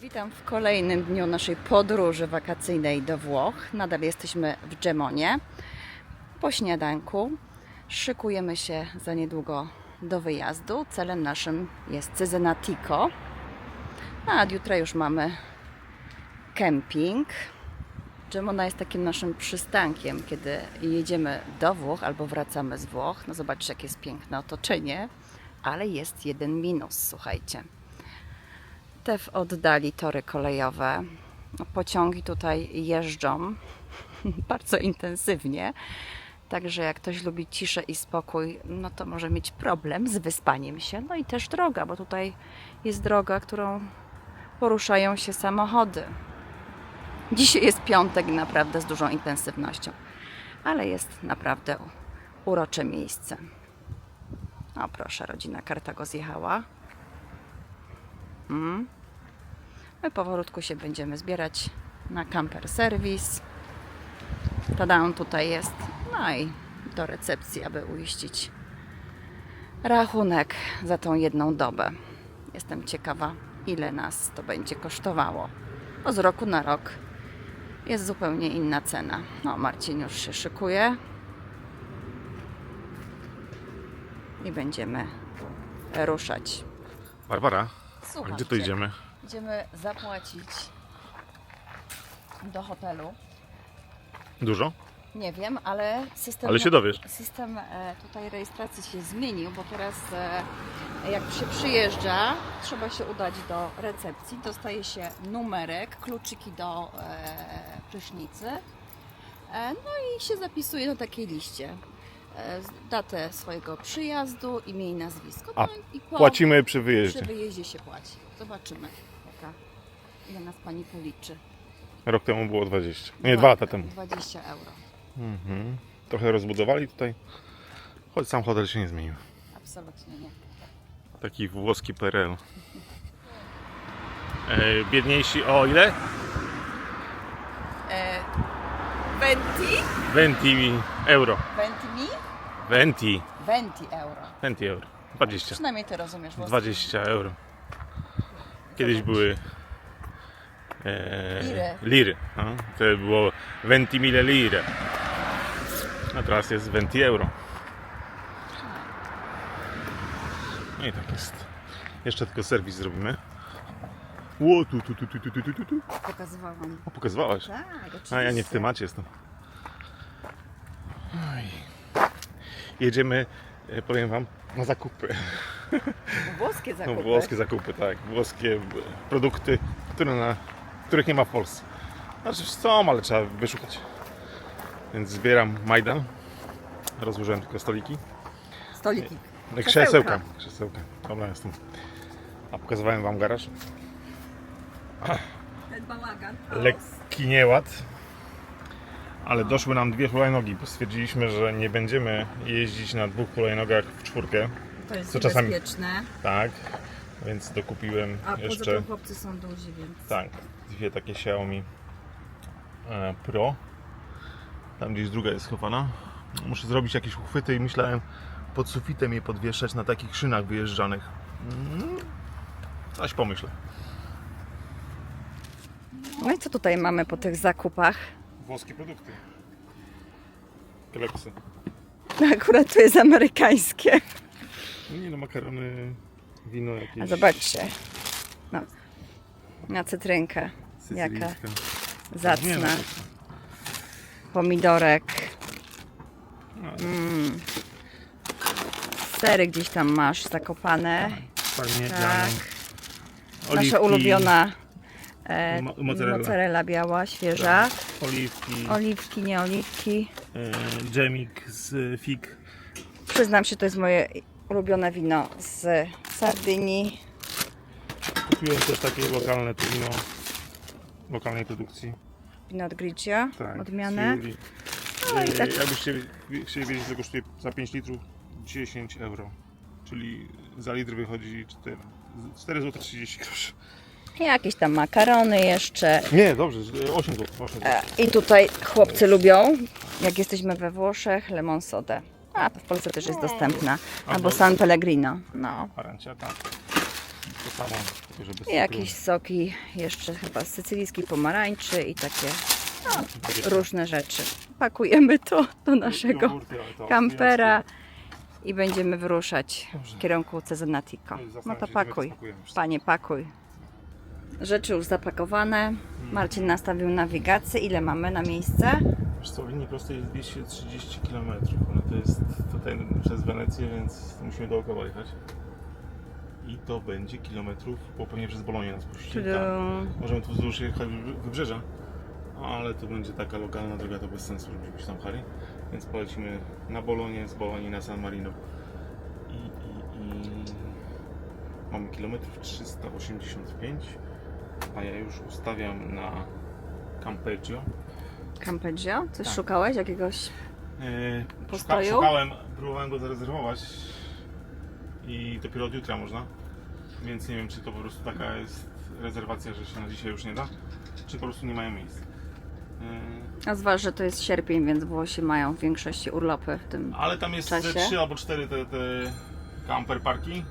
Witam w kolejnym dniu naszej podróży wakacyjnej do Włoch. Nadal jesteśmy w Gemonie. Po śniadanku szykujemy się za niedługo do wyjazdu. Celem naszym jest Cesenatico. A od jutra już mamy kemping. Gemona jest takim naszym przystankiem, kiedy jedziemy do Włoch albo wracamy z Włoch. No zobaczcie, jakie jest piękne otoczenie, ale jest jeden minus, słuchajcie te w oddali tory kolejowe. Pociągi tutaj jeżdżą bardzo intensywnie. Także jak ktoś lubi ciszę i spokój, no to może mieć problem z wyspaniem się. No i też droga, bo tutaj jest droga, którą poruszają się samochody. Dzisiaj jest piątek naprawdę z dużą intensywnością, ale jest naprawdę urocze miejsce. O proszę, rodzina Kartago zjechała. My powolutku się będziemy zbierać na camper service. Tada, tutaj jest. No i do recepcji, aby uiścić rachunek za tą jedną dobę. Jestem ciekawa, ile nas to będzie kosztowało. Bo z roku na rok jest zupełnie inna cena. No, Marcin już się szykuje. I będziemy ruszać. Barbara, a Słuchajcie. gdzie to idziemy? Idziemy zapłacić do hotelu. Dużo? Nie wiem, ale system. Ale się dowiesz. System e, tutaj rejestracji się zmienił, bo teraz e, jak się przyjeżdża, trzeba się udać do recepcji, dostaje się numerek, kluczyki do e, prysznicy. No i się zapisuje na takiej liście. Datę swojego przyjazdu, imię i nazwisko. A No i po, Płacimy przy przy wyjeździe. wyjeździe się płaci. Zobaczymy, ile nas pani policzy. Rok temu było 20. Nie, dwa lata temu. 20 euro. Mhm. Trochę rozbudowali tutaj. Choć sam hotel się nie zmienił. Absolutnie nie. Taki włoski PRL. E, biedniejsi o ile? E, 20? 20 euro. 20 mi? 20. 20 euro. 20 euro. 20. Przynajmniej ty rozumiesz włoski. 20 euro. Kiedyś były e, Liry. liry. No. To było 20 mille lire. A teraz jest 20 euro. No i tak jest. Jeszcze tylko serwis zrobimy. Ło, tu, tu, tu, tu, tu, tu, tu, tu. Pokazywałam. O, pokazywałaś. Tak, oczywiście. A ja nie w temacie jestem. Oj. Jedziemy, e, powiem wam, na zakupy. Włoskie No, zakupy. włoskie zakupy, tak. Włoskie produkty, które na, których nie ma w Polsce. Znaczy są, ale trzeba wyszukać. Więc zbieram Majdan. Rozłożyłem tylko stoliki. Stoliki. No, Krzesełka. Krzesełka. Dobra, jestem. A pokazywałem wam garaż. Ten bałagan. lekki nieład. Ale doszły nam dwie hulajnogi, bo stwierdziliśmy, że nie będziemy jeździć na dwóch hulajnogach w czwórkę. To jest Co czasami-. Tak, więc dokupiłem A poza jeszcze tym chłopcy są duzi, więc... tak, dwie takie Xiaomi e, Pro. Tam gdzieś druga jest schowana. Muszę zrobić jakieś uchwyty i myślałem pod sufitem je podwieszać na takich szynach wyjeżdżanych. Mm, Coś pomyślę. No i co tutaj mamy po tych zakupach? Włoskie produkty. Klepsy. Akurat to jest amerykańskie. Nie no, makarony, wino jakieś. A zobaczcie. No. Na cytrynkę. Jaka zacna. no, Pomidorek. No. Mm. Sery gdzieś tam masz zakopane. parmigiano, Tak. oliwki, Nasza ulubiona e, Mo- mozzarella. mozzarella biała, świeża. Oliwki, Oliwki, nie oliwki. e, dżemik z fig. Przyznam się, to jest moje ulubione wino z Sardynii. Kupiłem też takie lokalne wino lokalnej produkcji. Wino od Grigio, Tak, odmianę. No i E, tak. Jakbyście chcieli wiedzieć, to kosztuje za 5 litrów 10 euro. Czyli za litr wychodzi 4, 4 zł 30 groszy. Jakieś tam makarony jeszcze. Nie, dobrze, 8 zł. 8 zł. I tutaj chłopcy lubią, jak jesteśmy we Włoszech, lemon sodę. A, to w Polsce też jest dostępna. Albo Albo- San Pellegrino. No. Arancia, tak. To samo, tylko że bez I jakieś soki, jeszcze chyba z sycylijskiej pomarańczy i takie cukru. różne rzeczy. Pakujemy to do naszego kampera i będziemy wyruszać w kierunku Cezanatico. No to pakuj. Panie, pakuj. Rzeczy już zapakowane. Marcin nastawił nawigację. Ile mamy na miejsce? Wiesz co, w linii prostej jest 230 km, ale to jest tutaj przez Wenecję, więc musimy dookoła jechać. I to będzie kilometrów, bo pewnie przez Bolonię nas puści. Czyli Tam. Możemy tu wzdłuż jechać wy- wybrzeża, ale to będzie taka lokalna droga, to bez sensu, żebyśmy tam jechali. Więc polecimy na Bolonię, z Bolonii na San Marino. I, i, i mamy kilometrów 385, a ja już ustawiam na Campeggio. Campeggio? Coś Tak. szukałeś? Jakiegoś... Yy, Postoju? Szuka, szukałem, próbowałem go zarezerwować i dopiero od jutra można. Więc nie wiem, czy to po prostu taka jest rezerwacja, że się na dzisiaj już nie da, czy po prostu nie mają miejsc. A zważ, że to jest sierpień, więc Włosi mają w większości urlopy w tym. ale tam jest Czasie? 3 albo 4 te, te camper parki.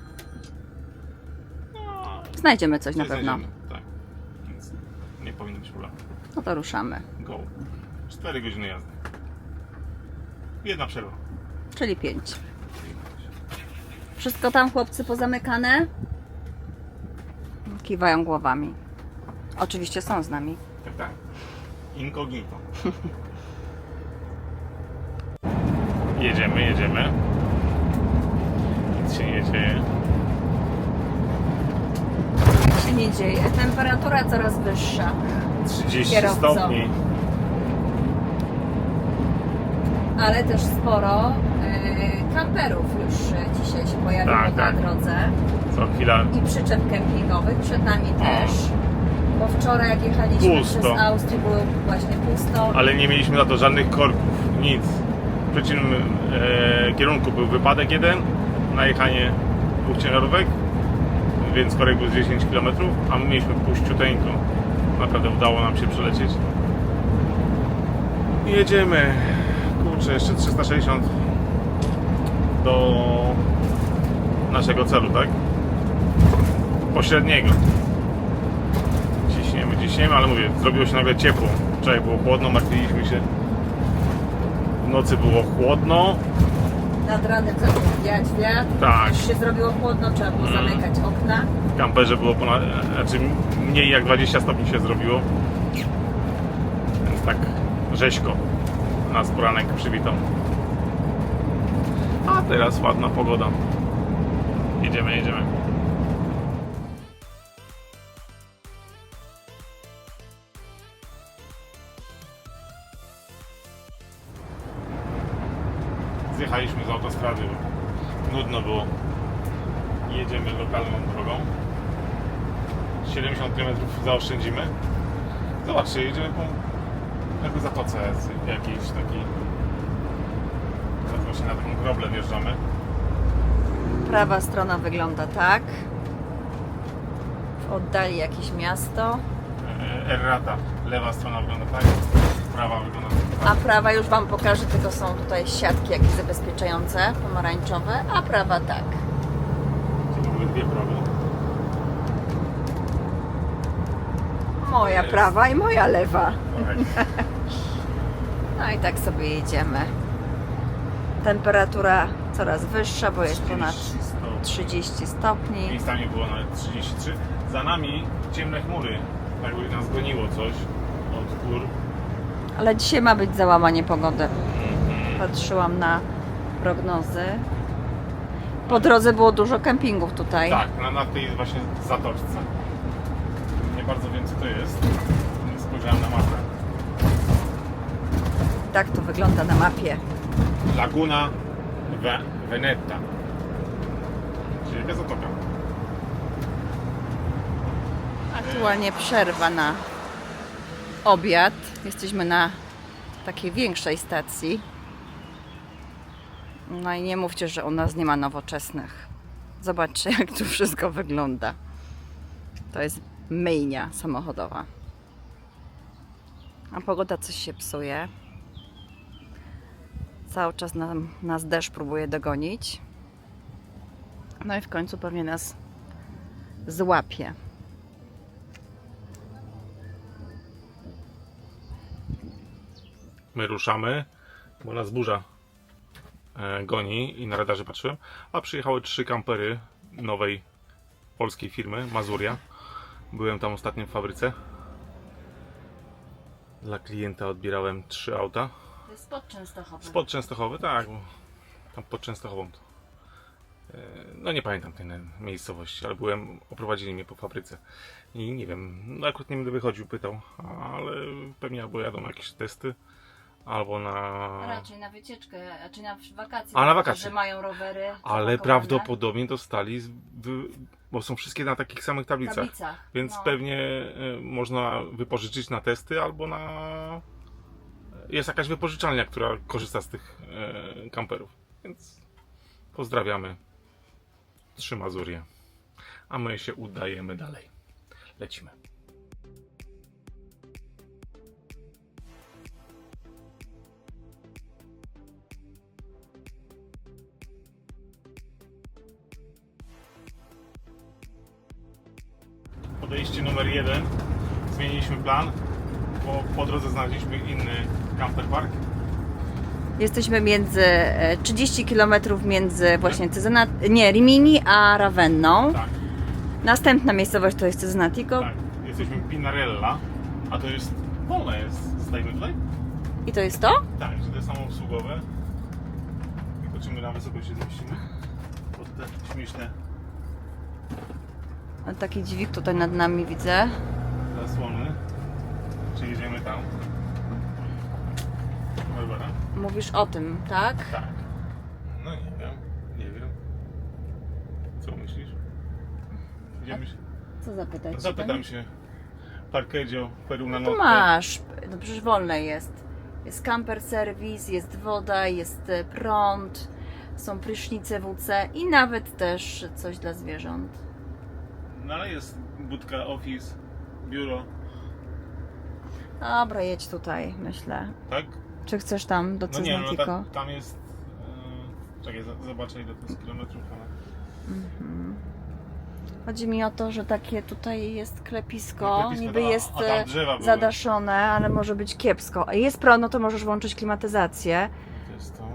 No, Znajdziemy coś na coś pewno. znajdziemy, Tak, więc nie powinno być problemu. No to ruszamy. Go. 4 godziny jazdy. Jedna przerwa. Czyli pięć. Wszystko tam chłopcy pozamykane? Kiwają głowami. Oczywiście są z nami. Tak, tak. Incognito. jedziemy, jedziemy. Nic się nie dzieje. Nic się nie dzieje. Temperatura coraz wyższa. 30 Kierowco. stopni. Ale też sporo e, kamperów już dzisiaj się pojawiło Tak, na tak. drodze. Co chwila. I przyczep kempingowych przed nami też. Bo wczoraj jak jechaliśmy Pusto. przez Austrię było właśnie pusto. Ale nie mieliśmy na to żadnych korków. Nic. W przeciwnym e, kierunku był wypadek jeden na jechanie dwóch ciężarówek. Więc korek był z 10 km, a my mieliśmy puściuteńko. Naprawdę udało nam się przelecieć. I Jedziemy. Kurczę, jeszcze 360 do naszego celu, tak? Pośredniego. Ciśniemy, ciśniemy, ale mówię, zrobiło się nagle ciepło. Wczoraj było chłodno, martwiliśmy się. W nocy było chłodno. Nad ranem zaczął wiać wiatr. Tak. Już się zrobiło chłodno, trzeba było Mm. zamykać okna. W kamperze było ponad, znaczy mniej jak 20 stopni się zrobiło. Więc tak rzeźko nas poranek przywitał. A teraz ładna pogoda. Jedziemy, jedziemy. Zjechaliśmy z autostrady. Nudno było. Jedziemy lokalną drogą. 70 km zaoszczędzimy. Zobaczcie, jedziemy po jakby zatoce jakiejś takiej. Teraz właśnie na taką groblę wjeżdżamy. Prawa strona wygląda tak. W oddali jakieś miasto. E, Errata. Lewa strona wygląda tak, prawa wygląda A tak. prawa już Wam pokażę, tylko są tutaj siatki jakieś zabezpieczające, pomarańczowe, a prawa tak. Były dwie prawe. Moja Jest. prawa i moja lewa. No i tak sobie jedziemy. Temperatura coraz wyższa, bo jest ponad 30 stopni. 30 stopni. Miejscami było nawet 33. Za nami ciemne chmury. Jakby nas goniło coś od gór. Ale dzisiaj ma być załamanie pogody. Patrzyłam na prognozy. Po drodze było dużo kempingów tutaj. Tak, na, na tej właśnie zatoczce. Nie bardzo wiem co to jest. Nie spojrzałem na mapę. Tak to wygląda na mapie. Laguna Veneta. Czyli jaka zatoka. Aktualnie przerwa na obiad. Jesteśmy na takiej większej stacji. No i nie mówcie, że u nas nie ma nowoczesnych. Zobaczcie, jak tu wszystko wygląda. To jest myjnia samochodowa. A pogoda coś się psuje. Cały czas nam, nas deszcz próbuje dogonić. No i w końcu pewnie nas złapie. My ruszamy, bo nas burza e, goni i na radarze patrzyłem, a przyjechały trzy kampery nowej polskiej firmy, Mazuria. Byłem tam ostatnio w fabryce. Dla klienta odbierałem trzy auta. Spod Częstochowy. Spod Częstochowy, tak, bo tam pod Częstochową to. e, No nie pamiętam tej na- miejscowości, ale byłem, oprowadzili mnie po fabryce. I nie wiem, no akurat nie będę wychodził, pytał, ale pewnie albo jadą na jakieś testy, albo na... Raczej na wycieczkę, czy na wakacje. A, na wakacje. Że mają rowery. Ale zapakowane. prawdopodobnie dostali, z- wy- bo są wszystkie na takich samych W tablicach. tablicach. Więc no. pewnie e, można wypożyczyć na testy albo na. Jest jakaś wypożyczalnia, która korzysta z tych e, kamperów. Więc pozdrawiamy. Trzy Mazurie. A my się udajemy dalej. Lecimy. Podejście numer jeden. Zmieniliśmy plan, bo po drodze znaleźliśmy inny camper park. Jesteśmy między e, 30 km między właśnie Cyzena, nie, Rimini a Ravenną. Tak, Następna miejscowość to jest Cyzenatico tak. Jesteśmy Pinarella, a to jest wolne jest. Stajemy tutaj? i to jest to? Tak, że te samoobsługowe. I zobaczymy na wysokość się zmieścimy. Pod te śmieszne A Taki dźwig tutaj nad nami widzę. Czy jedziemy tam? Barbara? Mówisz o tym, tak? Tak. No nie wiem, nie wiem. Co myślisz? Idziemy się... Co zapytać? No Zapytam się. Parkeggio, Peru na notkę. masz, no przecież wolne jest. Jest camper serwis, jest woda, jest e, prąd, są prysznice WC i nawet też coś dla zwierząt. No ale jest budka, office, biuro, Dobra, jedź tutaj, myślę. tak? Czy chcesz tam do No nie, no tam, tam jest... Yy, czekaj, z- zobaczę ile to jest kilometrów, ale... Chodzi mi o to, że takie tutaj jest klepisko, No, klepisko, niby no, jest a tam e, drzewa były. zadaszone, ale może być kiepsko. A jest prąd, no to możesz włączyć klimatyzację. To jest to.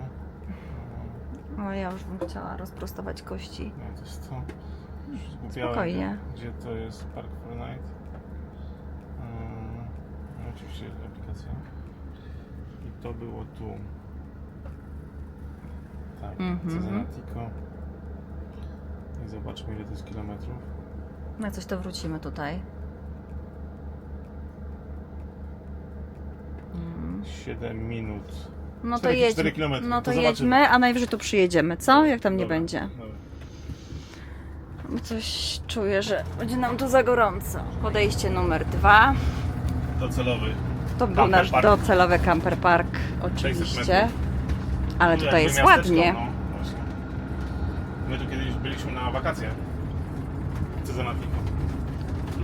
O, ja już bym chciała rozprostować kości. No to jest to. Już zgubiałem, Spokojnie. Gdzie, gdzie to jest Park for Night. Yy, oczywiście aplikacja. I to było tu. Tak, Mhm. Cezanatico. I zobaczmy ile to jest kilometrów. No coś to wrócimy tutaj. Mm. 7 minut. No to Cztery- jedźmy. cztery kilometry. No to, To zobaczymy. jedźmy, a najwyżej tu przyjedziemy, co? Jak tam nie Dobra, będzie. dobra. Coś czuję, że będzie nam tu za gorąco. Podejście numer dwa. Docelowy. To był nasz park. docelowy camper park, 600 oczywiście. metrów. Ale Jakby tutaj jest miasteczko, ładnie. No, właśnie. My tu kiedyś byliśmy na wakacje. Cezanatico.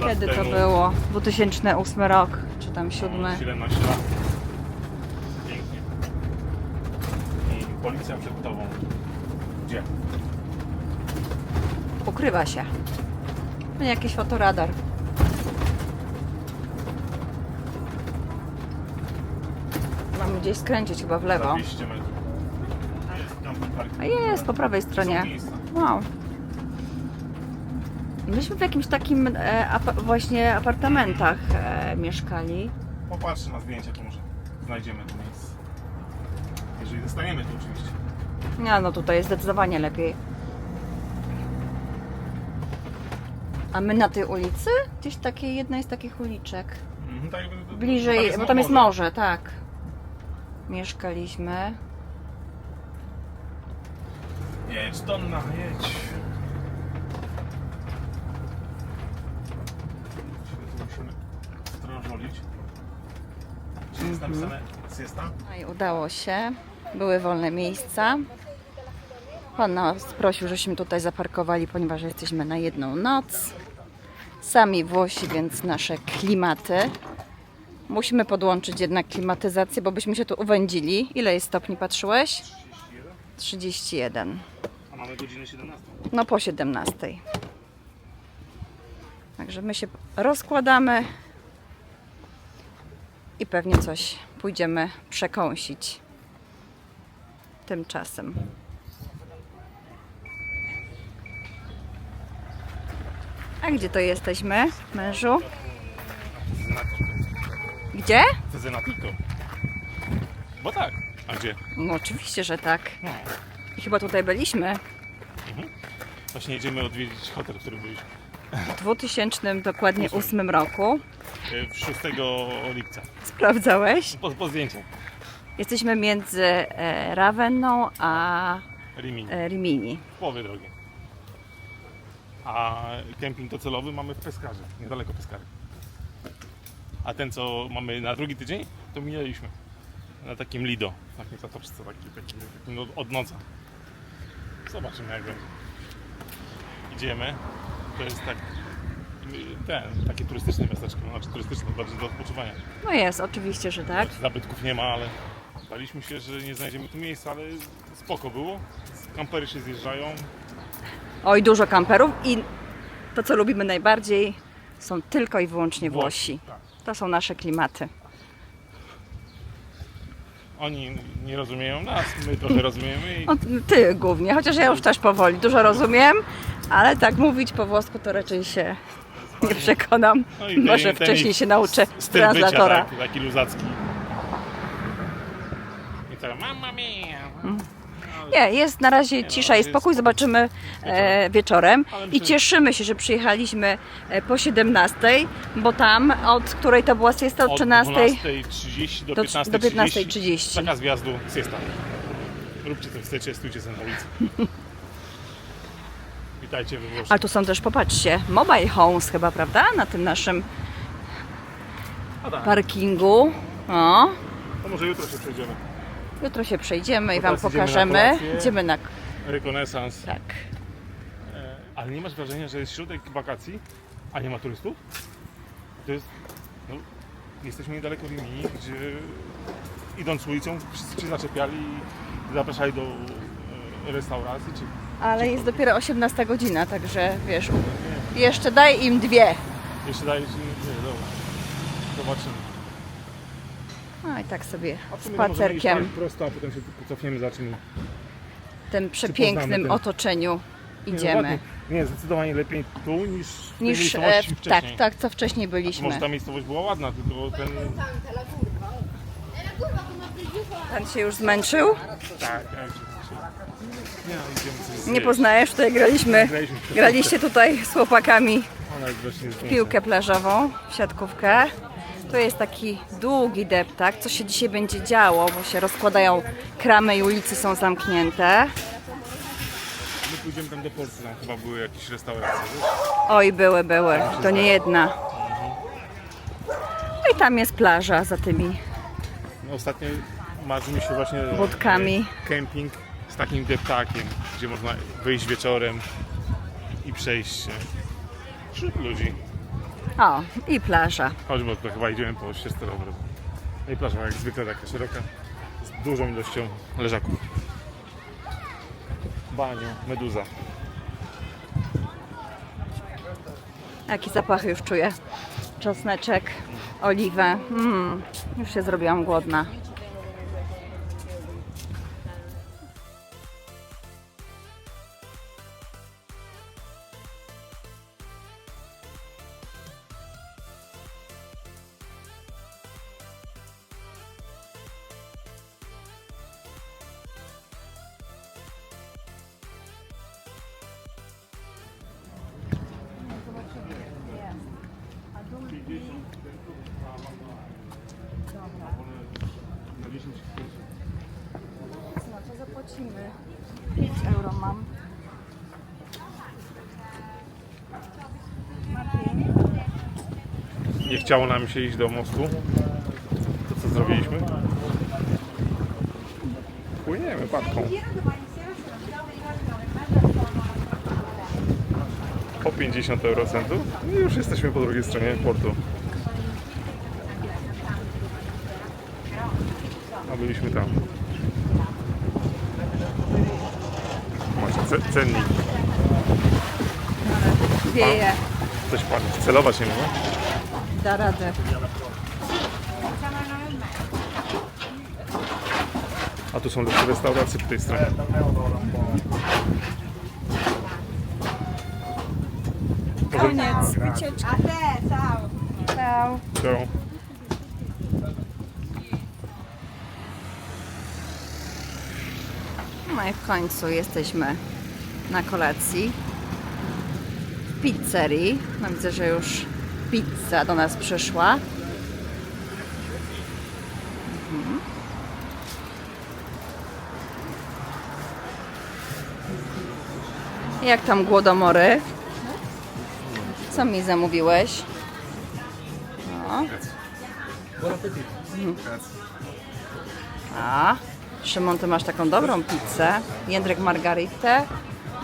Lat Kiedy to temu, było? 2008 rok, czy tam 7? no, 17 lat. Pięknie. I policja przed tobą. Gdzie? Ukrywa się. No jakiś fotoradar. Gdzieś skręcić chyba w lewo. 200 metrów. Park. A jest, po prawej Są stronie. miejsca. Wow. Myśmy w jakimś takim e, apa- właśnie apartamentach e, mieszkali. Popatrzcie na zdjęcia, to może znajdziemy to miejsce. Jeżeli dostaniemy to oczywiście. Nie, no tutaj jest zdecydowanie lepiej. A my na tej ulicy? Gdzieś takiej, jednej z takich uliczek. Mhm, tak jakby- Bliżej, bo tam jest morze, tak. Mieszkaliśmy. Jedź, Donna, jedź. Musimy strążolić. Czy jest napisane siesta? No i udało się. Były wolne miejsca. Pan nas prosił, żeśmy tutaj zaparkowali, ponieważ jesteśmy na jedną noc. Sami Włosi, więc nasze klimaty. Musimy podłączyć jednak klimatyzację, bo byśmy się tu uwędzili. Ile jest stopni, patrzyłeś? 31. A mamy godzinę 17. No po 17. Także my się rozkładamy i pewnie coś pójdziemy przekąsić tymczasem. A gdzie to jesteśmy, mężu? Gdzie? Chcę na. Bo tak. A gdzie? No oczywiście, że tak. No. I chyba tutaj byliśmy Właśnie jedziemy odwiedzić hotel, w którym byliśmy. w 2000 dokładnie Ósmym. 8 roku. E, W 6 lipca. Sprawdzałeś? Po, po zdjęciu. Jesteśmy między e, Ravenną a Rimini. e, Rimini. W połowie drogi. A kemping docelowy mamy w Peskarze, niedaleko Peskary. A ten, co mamy na drugi tydzień, to minęliśmy. Na takim Lido, takim zatoczce, taki, taki, taki od- od noca. Zobaczymy jak będzie. Idziemy. To jest tak, ten, takie turystyczne miasteczko, no, znaczy turystyczne, bardziej do odpoczywania. No jest, oczywiście, że tak. Zabytków nie ma, ale baliśmy się, że nie znajdziemy tu miejsca, ale spoko było. Kampery się zjeżdżają, Oj, dużo kamperów i to, co lubimy najbardziej, są tylko i wyłącznie Włosi. Tak. To są nasze klimaty. Oni nie rozumieją nas, my trochę rozumiemy i O, ty głównie, chociaż ja już też powoli dużo rozumiem, ale tak mówić po włosku to raczej się nie przekonam. No i Może ten wcześniej się nauczę translatora. bycia, tak, taki luzacki. I mamma mia. Nie, jest na razie no, cisza i spokój, zobaczymy e, wieczorem. Ale I cieszymy się, że przyjechaliśmy e, po 17, bo tam, od której to była siesta, od Od 13 12.30 do do, 15.30 do 15.30. zakaz wjazdu, siesta. Róbcie co chcecie, stójcie sobie na ulicy. Witajcie we Włoszech. Ale tu są też, popatrzcie, mobile homes chyba, prawda? Na tym naszym A tak, parkingu. O, to może jutro się przejdziemy. Jutro się przejdziemy i Wam teraz idziemy na pokażemy. kolację. Idziemy na... Rekonesans. Tak. E, Ale nie masz wrażenia, że jest środek wakacji, a nie ma turystów? To jest. No, jesteśmy niedaleko Rimini, gdzie idąc ulicą wszyscy się zaczepiali i zapraszali do e, restauracji. Czy... Ale jest dopiero 18 godzina, także wiesz, jeszcze daj im dwie. Jeszcze daje ci. Nie, dobra. Zobaczymy. No i tak sobie A to możemy spacerkiem tak prosto, a potem się cofniemy, zobaczymy. w tym przepięknym ten- otoczeniu Nie, no, idziemy. ładnie. Nie, zdecydowanie lepiej tu niż w Niż e, tak, tak, co wcześniej Może byliśmy. ta miejscowość była ładna, tylko ten. Pan się już zmęczył? Tak, ja się- Nie, no, Nie poznajesz, tutaj graliśmy, graliście tutaj z chłopakami w piłkę plażową, w siatkówkę. To jest taki długi deptak, co się dzisiaj będzie działo, bo się rozkładają kramy i ulice są zamknięte. My pójdziemy tam do portu, tam chyba były jakieś restauracje. Oj, były, były, to nie jedna. No i tam jest plaża za tymi No, ostatnio marzy mi się właśnie e, Budkami. kemping z takim deptakiem, gdzie można wyjść wieczorem i przejść się. Wśród ludzi. O, i plaża. Chodź, bo to chyba idziemy po ścieżce rowerowej. No i plaża jak zwykle taka szeroka, z dużą ilością leżaków. Banio, meduza. Jaki zapach już czuję. Czosneczek, oliwę. Mm, już się zrobiłam głodna. Chciało nam się iść do mostu. To co zrobiliśmy? Płyniemy patką. Po 50 eurocentów i już jesteśmy po drugiej stronie portu. A byliśmy tam. Macie ce- cennik. Wieje. Coś pan celować nie może? Da radę. A tu są lepsze restauracje po tej stronie. Koniec wycieczki. Ciao. Ciao. No i w końcu jesteśmy na kolacji w pizzerii. No widzę, że już pizza do nas przyszła. Mhm. Jak tam głodomory? Co mi zamówiłeś? No. A, Szymon, ty masz taką dobrą pizzę. Jędrek margaritę,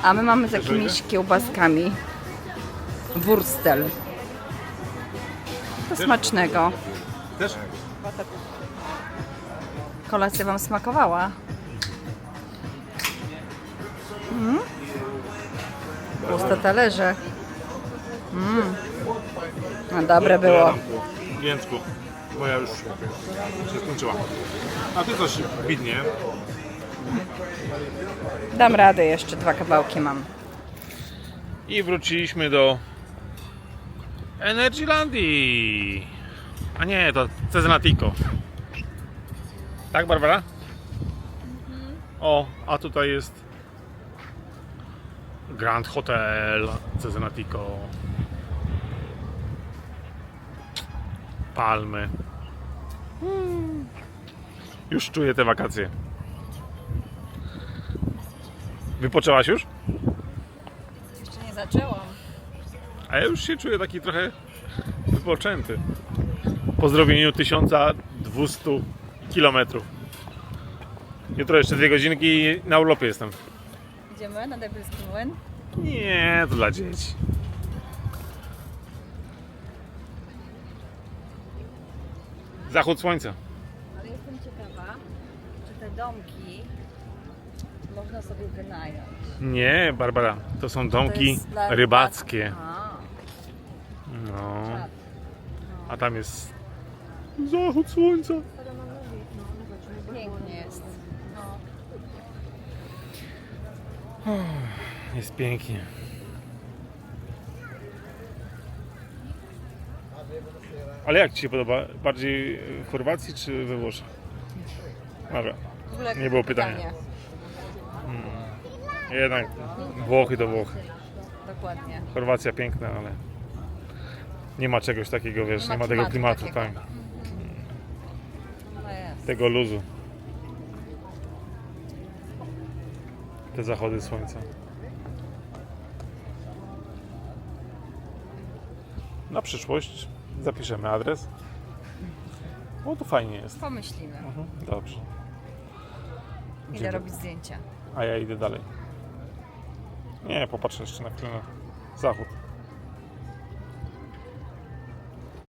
a my mamy z jakimiś kiełbaskami. Wurstel. To smacznego. Też? Kolacja Wam smakowała? Mm? Puste talerze. Mm. No dobre było. Jęczku, moja już się skończyła. A ty coś widnie. Dam radę, jeszcze dwa kawałki mam. I wróciliśmy do Energylandii. A nie, to Cezenatico. Tak, Barbara? O, a tutaj jest Grand Hotel Cezenatico. Palmy. Mm. Już czuję te wakacje. Wypoczęłaś już? Jeszcze nie zaczęłam. A ja już się czuję taki trochę wypoczęty. Po zrobieniu 1200 km. Jutro jeszcze dwie godzinki i na urlopie jestem. Idziemy na Debylski Młyn. Nie, to dla dzieci. Zachód słońca. Ale jestem ciekawa, czy te domki można sobie wynająć. Nie, Barbara, to są domki jest dla rybackie. A, No, czad. a tam jest zachód słońca. Pięknie jest. Jest pięknie. Ale jak Ci się podoba? Bardziej w Chorwacji czy we Włoszech? Dobra, W ogóle Nie było pytania. pytanie. jednak Włochy to Włochy. Dokładnie. Chorwacja piękna, ale nie ma czegoś takiego, wiesz, Nie ma tego klimatu tak, No jest. tego luzu. Te zachody słońca. Na przyszłość zapiszemy adres. O, to fajnie jest. Pomyślimy. Mhm, Dobrze. Idę Dziękuję. robić zdjęcia. A ja idę dalej. Nie, popatrzę jeszcze na chwilę na zachód.